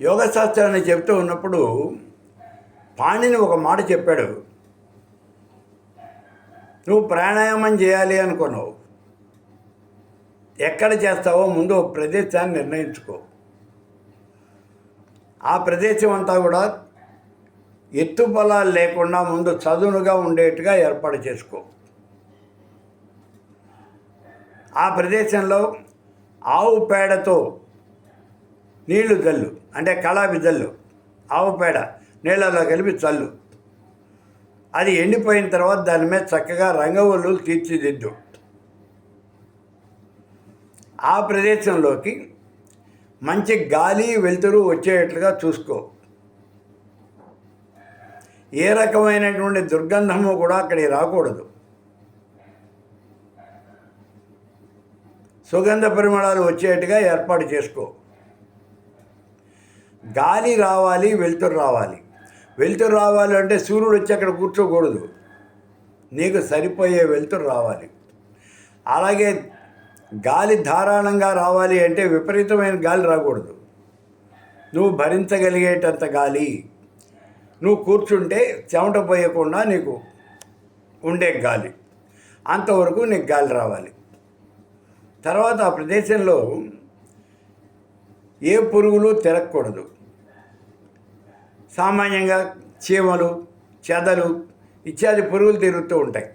యోగ శాస్త్రాన్ని చెప్తూ ఉన్నప్పుడు పాణిని ఒక మాట చెప్పాడు. నువ్వు ప్రాణాయామం చేయాలి అనుకున్నావు. ఎక్కడ చేస్తావో ముందు ఒక ప్రదేశాన్ని నిర్ణయించుకో. ఆ ప్రదేశం అంతా కూడా ఎత్తుబలాలు లేకుండా ముందు చదునుగా ఉండేట్టుగా ఏర్పాటు చేసుకో. ఆ ప్రదేశంలో ఆవు పేడతో నీళ్ళు జల్లు అంటే కళాపి జల్లు ఆవు పేడ నీళ్ళలో కలిపి చల్లు. అది ఎండిపోయిన తర్వాత దాని మీద చక్కగా రంగవల్లు తీర్చిదిద్దు. ఆ ప్రదేశంలోకి మంచి గాలి వెలుతురు వచ్చేటట్లుగా చూసుకో. ఏ రకమైనటువంటి దుర్గంధము కూడా అక్కడికి రాకూడదు. సుగంధ పరిమళాలు వచ్చేట్టుగా ఏర్పాటు చేసుకో. గాలి రావాలి వెలుతురు రావాలి. వెలుతురు రావాలి అంటే సూర్యుడు వచ్చి అక్కడ కూర్చోకూడదు. నీకు సరిపోయే వెలుతురు రావాలి. అలాగే గాలి ధారాళంగా రావాలి అంటే విపరీతమైన గాలి రాకూడదు. నువ్వు భరించగలిగేటంత గాలి. నువ్వు కూర్చుంటే చెమట పోయకుండా నీకు ఉండే గాలి. అంతవరకు నీకు గాలి రావాలి. తర్వాత ఆ ప్రదేశంలో ఏ పురుగులు తిరగకూడదు. సామాన్యంగా చీమలు చెదలు ఇత్యాది పురుగులు తిరుగుతూ ఉంటాయి.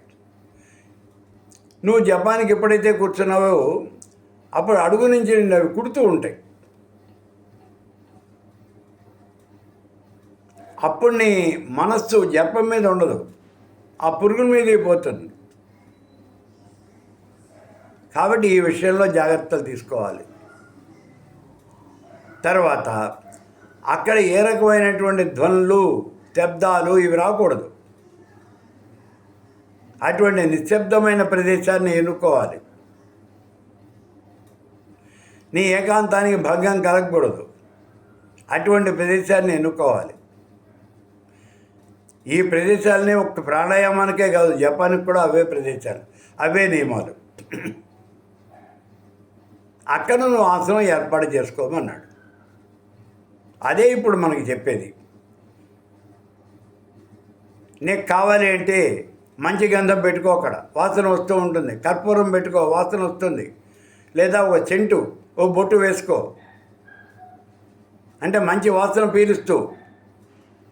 నువ్వు జపానికి ఎప్పుడైతే కూర్చున్నావో అప్పుడు అడుగు నుంచి అవి కుడుతూ ఉంటాయి. అప్పుడు నీ మనస్సు జపం మీద ఉండదు. ఆ పురుగుల మీదే పోతుంది. కాబట్టి ఈ విషయంలో జాగ్రత్తలు తీసుకోవాలి. తర్వాత అక్కడ ఏ రకమైనటువంటి ధ్వనులు శబ్దాలు ఇవి రాకూడదు. అటువంటి నిశ్శబ్దమైన ప్రదేశాన్ని ఎన్నుకోవాలి. నీ ఏకాంతానికి భంగం కలగకూడదు. అటువంటి ప్రదేశాన్ని ఎన్నుకోవాలి. ఈ ప్రదేశాలని ఒక ప్రాణాయామానికే కాదు జపానికి కూడా అవే ప్రదేశాలు అవే నియమాలు. అక్కడ నువ్వు ఆసనం ఏర్పాటు చేసుకోమన్నాడు. అదే ఇప్పుడు మనకి చెప్పేది. నీకు కావాలి అంటే మంచి గంధం పెట్టుకో అక్కడ. వాసన వస్తూ ఉంటుంది. కర్పూరం పెట్టుకో వాసన వస్తుంది. లేదా ఒక చెంటు ఓ బొట్టు వేసుకో. అంటే మంచి వాసన పీలుస్తూ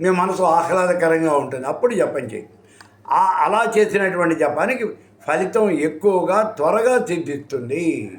మీ మనసు ఆహ్లాదకరంగా ఉంటుంది. అప్పుడు జపం చేయి. ఆ అలా చేసినటువంటి జపానికి ఫలితం ఎక్కువగా త్వరగా సిద్ధిస్తుంది.